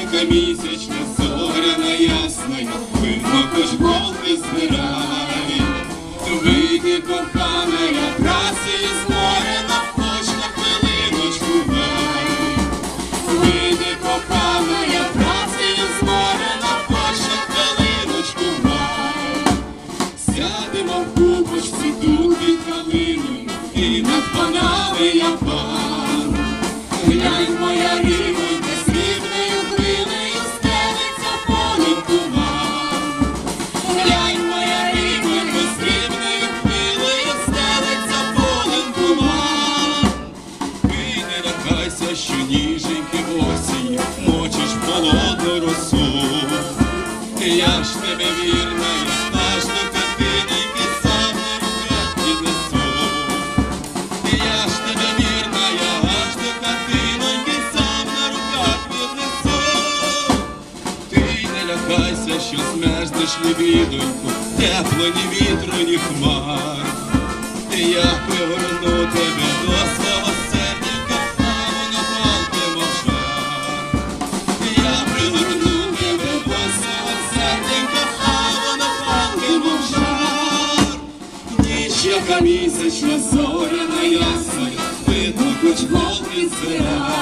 яка місячна, зоряна ясна, видно, хоч голки збирай. Вийди, кохана, я праці зморена, хоч на хвилиночку дай. Вийди, кохана, я праці зморена, хоч на хвилиночку дай. Сядемо в купочці тут під калиною, і над панами я пан. Глянь, моя рівненька, лякайся, що ніженьки осінь мочиш холодну росу. Я ж тебе вірна, я наш до картинки сам на руках піднесу. Я ж тебе вірна, я аж до картинки сам на руках піднесу. Ти не лякайся, що змерзнеш лебідоньку, тепло ні вітру, ні хмар. Я пригорну Тиха місячна зоряна ясна, видно хоч голки збирає.